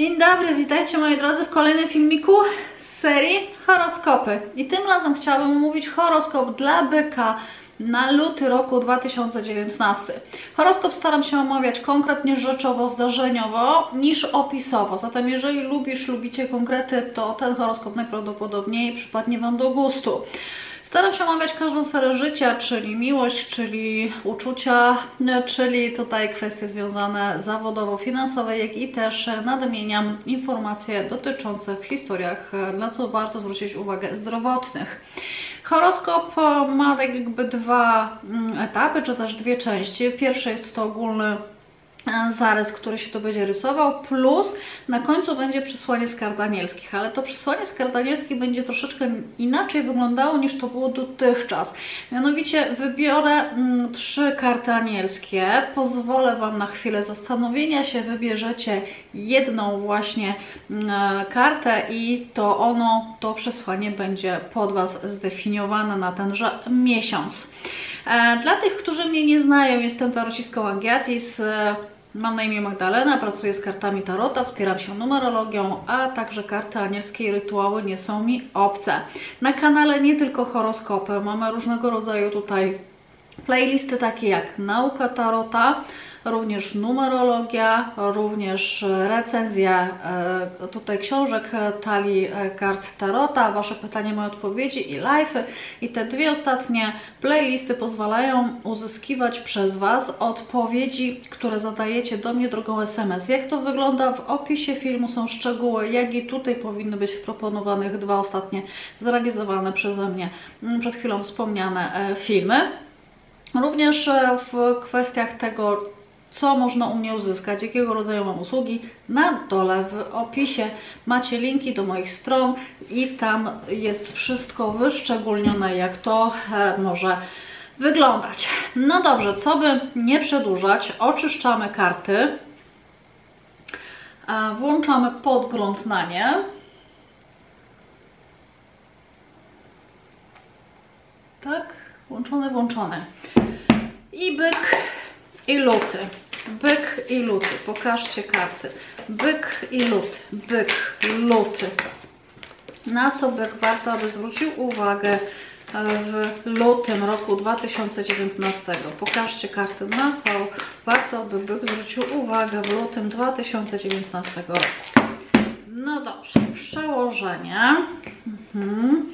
Dzień dobry, witajcie moi drodzy w kolejnym filmiku z serii horoskopy. I tym razem chciałabym omówić horoskop dla byka na luty roku 2019. Horoskop staram się omawiać konkretnie rzeczowo, zdarzeniowo niż opisowo. Zatem jeżeli lubisz, lubicie konkrety, to ten horoskop najprawdopodobniej przypadnie Wam do gustu. Staram się omawiać każdą sferę życia, czyli miłość, czyli uczucia, czyli tutaj kwestie związane zawodowo-finansowe, jak i też nadmieniam informacje dotyczące w historiach, na co warto zwrócić uwagę, zdrowotnych. Horoskop ma tak jakby dwa mm, etapy, czy też dwie części. Pierwsze jest to ogólny zarys, który się to będzie rysował, plus na końcu będzie przesłanie z kart anielskich, ale to przesłanie z kart anielskich będzie troszeczkę inaczej wyglądało niż to było dotychczas. Mianowicie wybiorę mm, trzy karty anielskie, pozwolę Wam na chwilę zastanowienia się, wybierzecie jedną właśnie mm, e, kartę i to ono, to przesłanie będzie pod Was zdefiniowane na tenże miesiąc. E, dla tych, którzy mnie nie znają, jestem tarocistką Agiatis, Mam na imię Magdalena, pracuję z kartami Tarota, wspieram się numerologią, a także karty anielskie i rytuały nie są mi obce. Na kanale nie tylko horoskopy, mamy różnego rodzaju tutaj playlisty takie jak Nauka Tarota, również numerologia, również recenzja e, tutaj książek talii e, kart Tarota, Wasze pytania, moje odpowiedzi i live. I te dwie ostatnie playlisty pozwalają uzyskiwać przez Was odpowiedzi, które zadajecie do mnie drogą SMS. Jak to wygląda? W opisie filmu są szczegóły, jak i tutaj powinny być w proponowanych dwa ostatnie zrealizowane przeze mnie mm, przed chwilą wspomniane e, filmy. Również w kwestiach tego, co można u mnie uzyskać, jakiego rodzaju mam usługi. Na dole w opisie macie linki do moich stron i tam jest wszystko wyszczególnione, jak to e, może wyglądać. No dobrze, co by nie przedłużać, oczyszczamy karty, włączamy podgląd na nie. Tak, włączone, włączone. I byk i luty. Byk i luty. Pokażcie karty. Byk i luty. Byk, luty. Na co byk warto, aby zwrócił uwagę w lutym roku 2019. Pokażcie karty, na co warto, aby byk zwrócił uwagę w lutym 2019 roku. No dobrze, przełożenie. Mhm.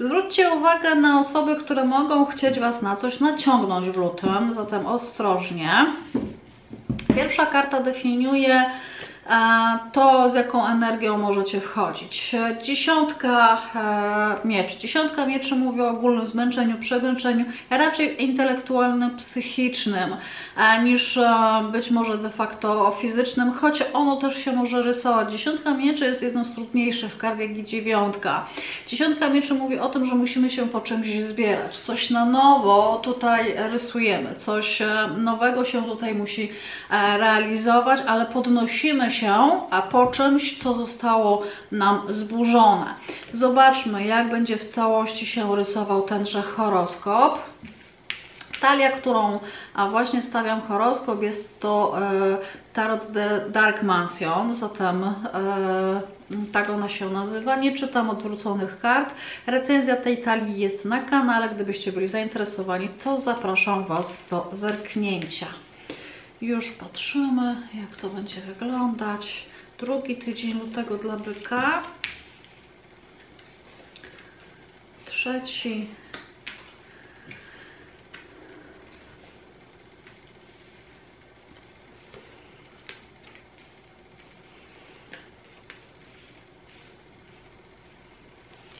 Zwróćcie uwagę na osoby, które mogą chcieć Was na coś naciągnąć w lutym, zatem ostrożnie. Pierwsza karta definiuje to z jaką energią możecie wchodzić. Dziesiątka e, mieczy. Dziesiątka mieczy mówi o ogólnym zmęczeniu, przemęczeniu, raczej intelektualnym, psychicznym, e, niż e, być może de facto fizycznym, choć ono też się może rysować. Dziesiątka mieczy jest jedną z trudniejszych kart, jak i dziewiątka. Dziesiątka mieczy mówi o tym, że musimy się po czymś zbierać. Coś na nowo tutaj rysujemy, coś nowego się tutaj musi realizować, ale podnosimy się się, a po czymś, co zostało nam zburzone. Zobaczmy, jak będzie w całości się rysował tenże horoskop. Talia, którą a właśnie stawiam horoskop, jest to e, Tarot The Dark Mansion, zatem e, tak ona się nazywa. Nie czytam odwróconych kart. Recenzja tej talii jest na kanale. Gdybyście byli zainteresowani, to zapraszam Was do zerknięcia. Już patrzymy, jak to będzie wyglądać. Drugi tydzień lutego dla byka. Trzeci.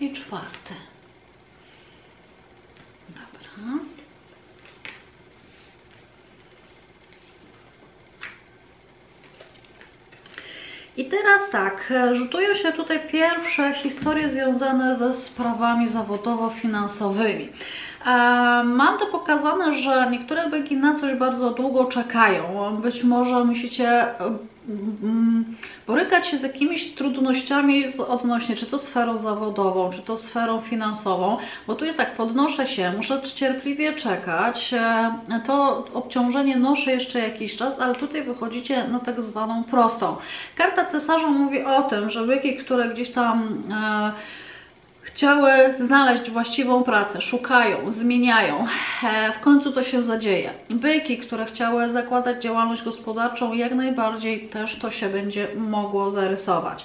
I czwarty. Dobra. I tak, rzutują się tutaj pierwsze historie związane ze sprawami zawodowo-finansowymi. E, mam to pokazane, że niektóre byki na coś bardzo długo czekają. Być może musicie mm, borykać się z jakimiś trudnościami odnośnie, czy to sferą zawodową, czy to sferą finansową, bo tu jest tak, podnoszę się, muszę cierpliwie czekać, e, to obciążenie noszę jeszcze jakiś czas, ale tutaj wychodzicie na tak zwaną prostą. Karta cesarza mówi o tym, że byki, które gdzieś tam e, chciały znaleźć właściwą pracę, szukają, zmieniają. E, w końcu to się zadzieje. Byki, które chciały zakładać działalność gospodarczą, jak najbardziej też to się będzie mogło zarysować.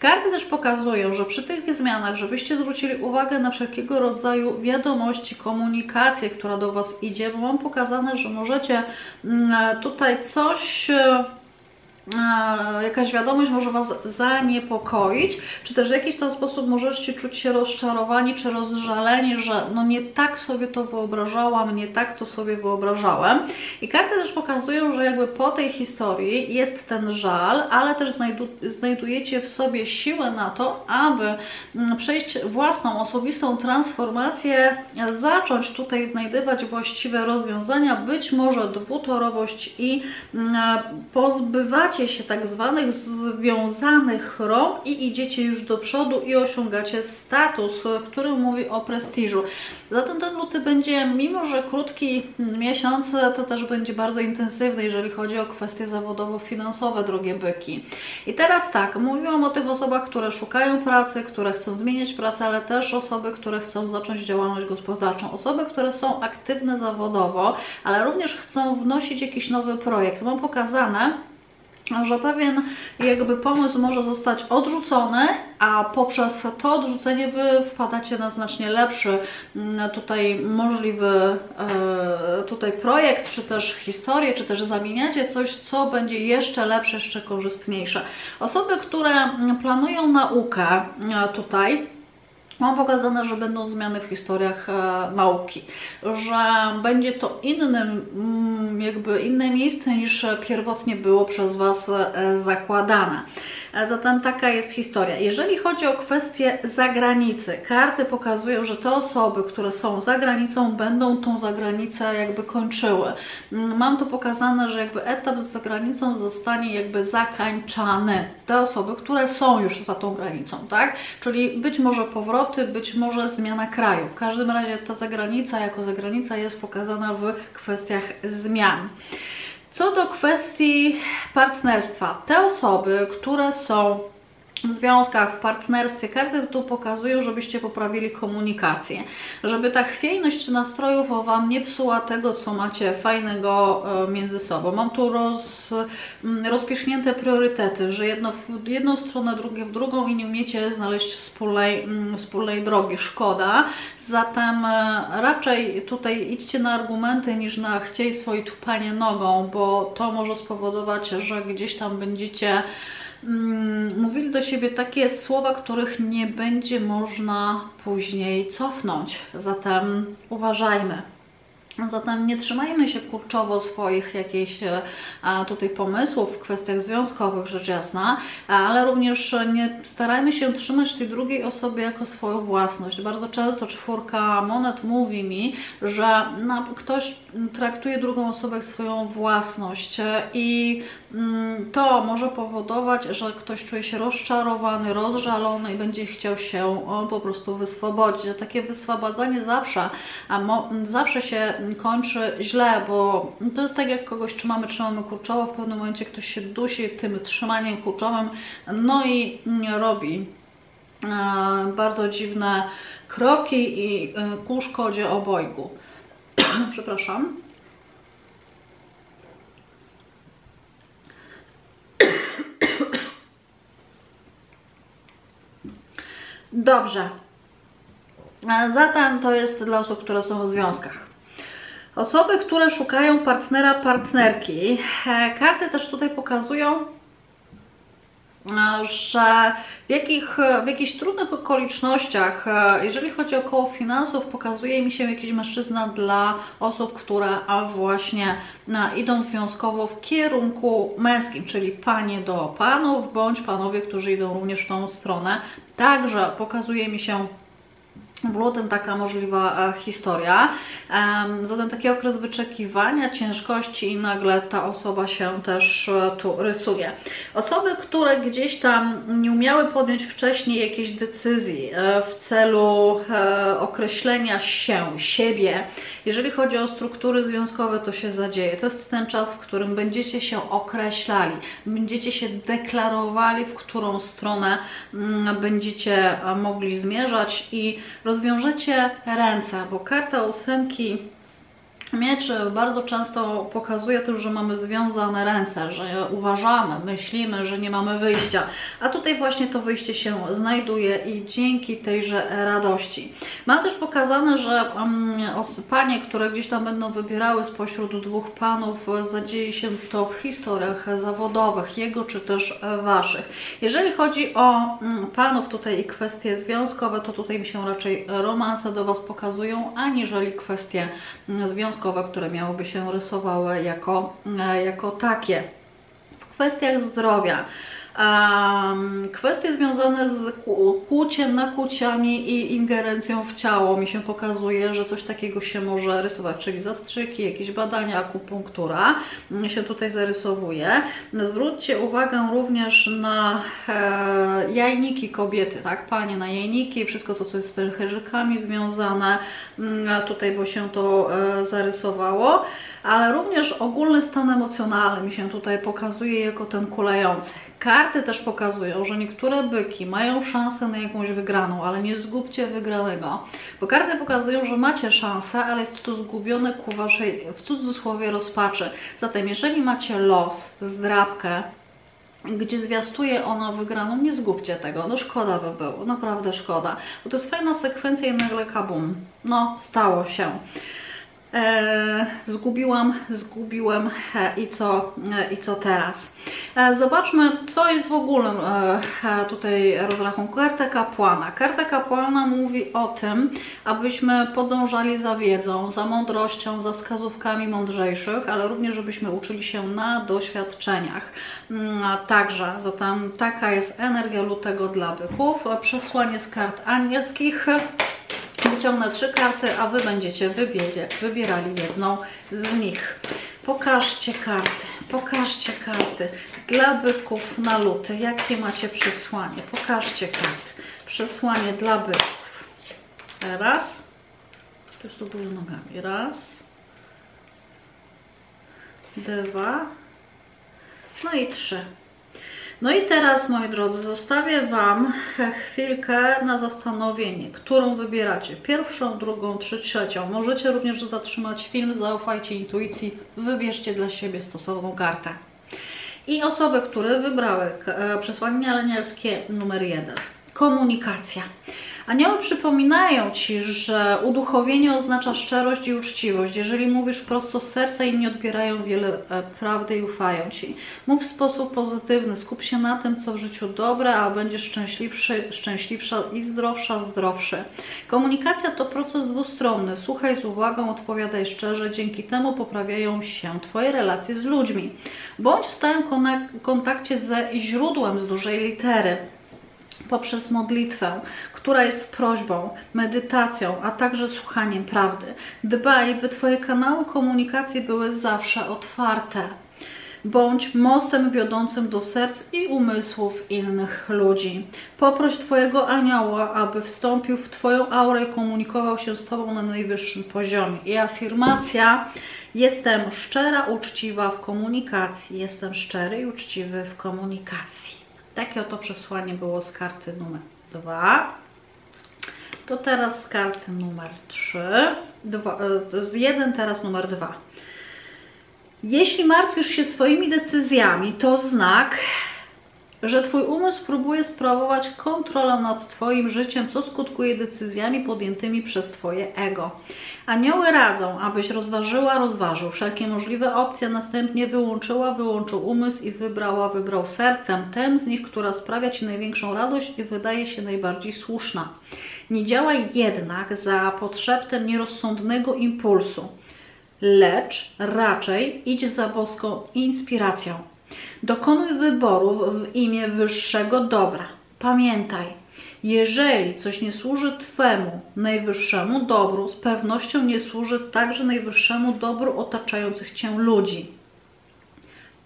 Karty też pokazują, że przy tych zmianach, żebyście zwrócili uwagę na wszelkiego rodzaju wiadomości, komunikację, która do Was idzie, bo mam pokazane, że możecie mm, tutaj coś e, jakaś wiadomość może Was zaniepokoić, czy też w jakiś tam sposób możecie czuć się rozczarowani czy rozżaleni, że no nie tak sobie to wyobrażałam, nie tak to sobie wyobrażałem. I karty też pokazują, że jakby po tej historii jest ten żal, ale też znajdu znajdujecie w sobie siłę na to, aby mm, przejść własną, osobistą transformację, zacząć tutaj znajdywać właściwe rozwiązania, być może dwutorowość i mm, pozbywać pozbywacie się tak zwanych związanych rąk i idziecie już do przodu i osiągacie status, który mówi o prestiżu. Zatem ten luty będzie, mimo że krótki miesiąc, to też będzie bardzo intensywny, jeżeli chodzi o kwestie zawodowo-finansowe, drogie byki. I teraz tak, mówiłam o tych osobach, które szukają pracy, które chcą zmieniać pracę, ale też osoby, które chcą zacząć działalność gospodarczą. Osoby, które są aktywne zawodowo, ale również chcą wnosić jakiś nowy projekt. Mam pokazane, że pewien jakby pomysł może zostać odrzucony, a poprzez to odrzucenie Wy wpadacie na znacznie lepszy mm, tutaj możliwy e, tutaj projekt, czy też historię, czy też zamieniacie coś, co będzie jeszcze lepsze, jeszcze korzystniejsze. Osoby, które planują naukę e, tutaj, Mam pokazane, że będą zmiany w historiach e, nauki, że będzie to innym, mm, jakby inne miejsce niż pierwotnie było przez Was e, zakładane. Zatem taka jest historia. Jeżeli chodzi o kwestie zagranicy, karty pokazują, że te osoby, które są za granicą, będą tą zagranicę jakby kończyły. Mm, mam to pokazane, że jakby etap z zagranicą zostanie jakby zakańczany. Te osoby, które są już za tą granicą, tak? Czyli być może powroty, być może zmiana kraju. W każdym razie ta zagranica jako zagranica jest pokazana w kwestiach zmian. Co do kwestii partnerstwa, te osoby, które są w związkach, w partnerstwie, karty tu pokazują, żebyście poprawili komunikację, żeby ta chwiejność nastrojów Wam nie psuła tego, co macie fajnego e, między sobą. Mam tu roz, mm, rozpiesznięte priorytety, że jedno w jedną stronę, drugie w drugą i nie umiecie znaleźć wspólnej, mm, wspólnej drogi. Szkoda. Zatem e, raczej tutaj idźcie na argumenty niż na chciej swoje tupanie nogą, bo to może spowodować, że gdzieś tam będziecie mówili do siebie takie słowa, których nie będzie można później cofnąć. Zatem uważajmy. Zatem nie trzymajmy się kurczowo swoich jakichś e, tutaj pomysłów w kwestiach związkowych, rzecz jasna, ale również nie starajmy się trzymać tej drugiej osoby jako swoją własność. Bardzo często czwórka monet mówi mi, że ktoś traktuje drugą osobę jak swoją własność i mm, to może powodować, że ktoś czuje się rozczarowany, rozżalony i będzie chciał się po prostu wyswobodzić. Takie wyswobodzenie zawsze, zawsze się kończy źle, bo to jest tak jak kogoś trzymamy, trzymamy kurczowo, w pewnym momencie ktoś się dusi tym trzymaniem kurczowym, no i robi e, bardzo dziwne kroki i e, ku szkodzie obojgu. Przepraszam. Dobrze. E, zatem to jest dla osób, które są w związkach. Osoby, które szukają partnera, partnerki, e, karty też tutaj pokazują, e, że w, jakich, w jakichś trudnych okolicznościach, e, jeżeli chodzi o koło finansów, pokazuje mi się jakiś mężczyzna dla osób, które właśnie idą związkowo w kierunku męskim, czyli panie do panów, bądź panowie, którzy idą również w tą stronę. Także pokazuje mi się w lutym taka możliwa e, historia. Zatem taki okres wyczekiwania, ciężkości i nagle ta osoba się też e, tu rysuje. Osoby, które gdzieś tam nie umiały podjąć wcześniej jakiejś decyzji e, w celu określenia się, siebie, jeżeli chodzi o struktury związkowe, to się zadzieje. To jest ten czas, w którym będziecie się określali, będziecie się deklarowali, w którą stronę mm, będziecie mogli zmierzać i rozwiążecie ręce, bo karta ósemki Miecz bardzo często pokazuje to, że mamy związane ręce, że uważamy, myślimy, że nie mamy wyjścia, a tutaj właśnie to wyjście się znajduje i dzięki tejże radości. Mam też pokazane, że um, panie, które gdzieś tam będą wybierały spośród dwóch panów, zadzieje się to w historiach zawodowych, jego czy też waszych. Jeżeli chodzi o um, panów tutaj i kwestie związkowe, to tutaj mi się raczej romanse do Was pokazują, aniżeli kwestie um, związkowe które miałyby się rysowały jako, e, jako takie. W kwestiach zdrowia Kwestie związane z kłuciem, nakłuciami i ingerencją w ciało mi się pokazuje, że coś takiego się może rysować, czyli zastrzyki, jakieś badania, akupunktura się tutaj zarysowuje. Zwróćcie uwagę również na e, jajniki kobiety, tak? Panie na jajniki, wszystko to, co jest z pęcherzykami związane, mm, tutaj bo się to e, zarysowało, ale również ogólny stan emocjonalny mi się tutaj pokazuje jako ten kulejący. Karty też pokazują, że niektóre byki mają szansę na jakąś wygraną, ale nie zgubcie wygranego. Bo karty pokazują, że macie szansę, ale jest to zgubione ku waszej, w cudzysłowie, rozpaczy. Zatem jeżeli macie los, zdrabkę, gdzie zwiastuje ona wygraną, nie zgubcie tego, no szkoda by było, naprawdę szkoda. Bo to jest fajna sekwencja i nagle kabum, no stało się. E, zgubiłam, zgubiłem e, i co, e, i co teraz. Zobaczmy, co jest w ogóle tutaj rozrachunku. Karta kapłana. Karta kapłana mówi o tym, abyśmy podążali za wiedzą, za mądrością, za wskazówkami mądrzejszych, ale również, żebyśmy uczyli się na doświadczeniach. Mm, także, zatem taka jest energia lutego dla byków. Przesłanie z kart anielskich wyciągnę trzy karty, a Wy będziecie wybierali jedną z nich. Pokażcie karty, pokażcie karty dla byków na luty. Jakie macie przesłanie? Pokażcie karty. Przesłanie dla byków. Raz. Już do góry nogami. Raz. Dwa. No i trzy. No i teraz, moi drodzy, zostawię Wam chwilkę na zastanowienie, którą wybieracie. Pierwszą, drugą czy trzecią. Możecie również zatrzymać film, zaufajcie intuicji, wybierzcie dla siebie stosowną kartę. I osoby, które wybrały e, przesłanie leniarskie numer jeden. Komunikacja. Anioły przypominają Ci, że uduchowienie oznacza szczerość i uczciwość. Jeżeli mówisz prosto z serca, inni odbierają wiele e, prawdy i ufają Ci. Mów w sposób pozytywny, skup się na tym, co w życiu dobre, a będziesz szczęśliwszy, szczęśliwsza i zdrowsza, zdrowszy. Komunikacja to proces dwustronny. Słuchaj z uwagą, odpowiadaj szczerze, dzięki temu poprawiają się Twoje relacje z ludźmi. Bądź w stałym kontakcie ze źródłem z dużej litery poprzez modlitwę, która jest prośbą, medytacją, a także słuchaniem prawdy. Dbaj, by Twoje kanały komunikacji były zawsze otwarte. Bądź mostem wiodącym do serc i umysłów innych ludzi. Poproś Twojego anioła, aby wstąpił w Twoją aurę i komunikował się z Tobą na najwyższym poziomie. I afirmacja Jestem szczera, uczciwa w komunikacji. Jestem szczery i uczciwy w komunikacji. Takie oto przesłanie było z karty numer 2. To teraz z karty numer 3. Dwa, e, z 1 teraz numer 2. Jeśli martwisz się swoimi decyzjami, to znak, że Twój umysł próbuje sprawować kontrolę nad Twoim życiem, co skutkuje decyzjami podjętymi przez Twoje ego. Anioły radzą, abyś rozważyła, rozważył wszelkie możliwe opcje, następnie wyłączyła, wyłączył umysł i wybrała, wybrał sercem tę z nich, która sprawia Ci największą radość i wydaje się najbardziej słuszna. Nie działaj jednak za podszeptem nierozsądnego impulsu, lecz raczej idź za boską inspiracją. Dokonuj wyborów w imię wyższego dobra. Pamiętaj, Jeżeli coś nie służy Twemu najwyższemu dobru, z pewnością nie służy także najwyższemu dobru otaczających Cię ludzi.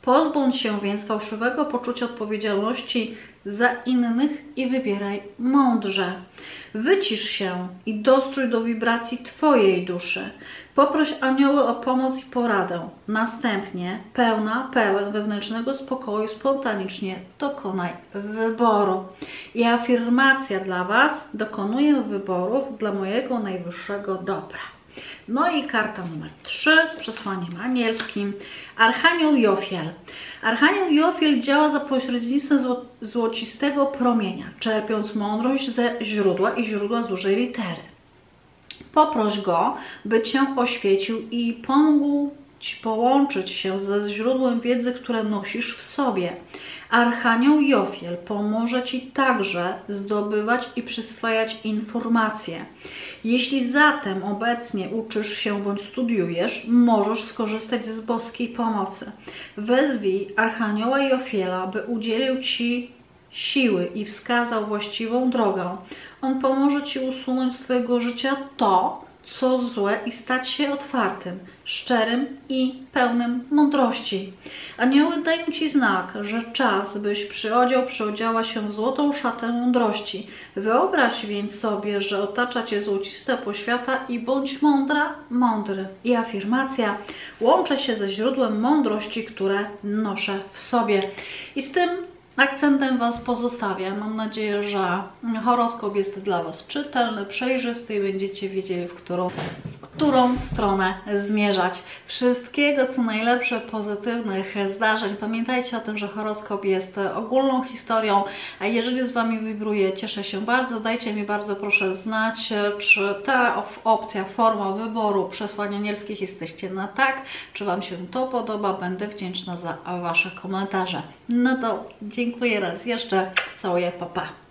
Pozbądź się więc fałszywego poczucia odpowiedzialności za innych i wybieraj mądrze. Wycisz się i dostrój do wibracji Twojej duszy. Poproś anioły o pomoc i poradę. Następnie, pełna, pełen wewnętrznego spokoju, spontanicznie dokonaj wyboru. I afirmacja dla Was: dokonuję wyborów dla mojego najwyższego dobra. No i karta numer 3 z przesłaniem anielskim. Archanioł Jofiel. Archanioł Jofiel działa za pośrednictwem zło złocistego promienia, czerpiąc mądrość ze źródła i źródła z dużej litery. Poproś go, by Cię oświecił i pomógł Ci połączyć się ze źródłem wiedzy, które nosisz w sobie. Archanioł Jofiel pomoże Ci także zdobywać i przyswajać informacje. Jeśli zatem obecnie uczysz się bądź studiujesz, możesz skorzystać z boskiej pomocy. Wezwij Archanioła Jofiela, by udzielił Ci siły i wskazał właściwą drogę. On pomoże Ci usunąć z Twojego życia to, co złe i stać się otwartym, szczerym i pełnym mądrości. Anioły dają Ci znak, że czas, byś przyodział, przyodziała się w złotą szatę mądrości. Wyobraź więc sobie, że otacza Cię złocista poświata i bądź mądra, mądry. I afirmacja łączę się ze źródłem mądrości, które noszę w sobie. I z tym akcentem Was pozostawiam. Mam nadzieję, że horoskop jest dla Was czytelny, przejrzysty i będziecie wiedzieli, w którą, w którą stronę zmierzać. Wszystkiego, co najlepsze, pozytywnych zdarzeń. Pamiętajcie o tym, że horoskop jest ogólną historią, jeżeli z Wami wibruje, cieszę się bardzo. Dajcie mi bardzo proszę znać, czy ta opcja, forma wyboru przesłań anielskich jesteście na tak, czy Wam się to podoba. Będę wdzięczna za Wasze komentarze. No to dziękuję raz jeszcze. Całuję, papa. Pa.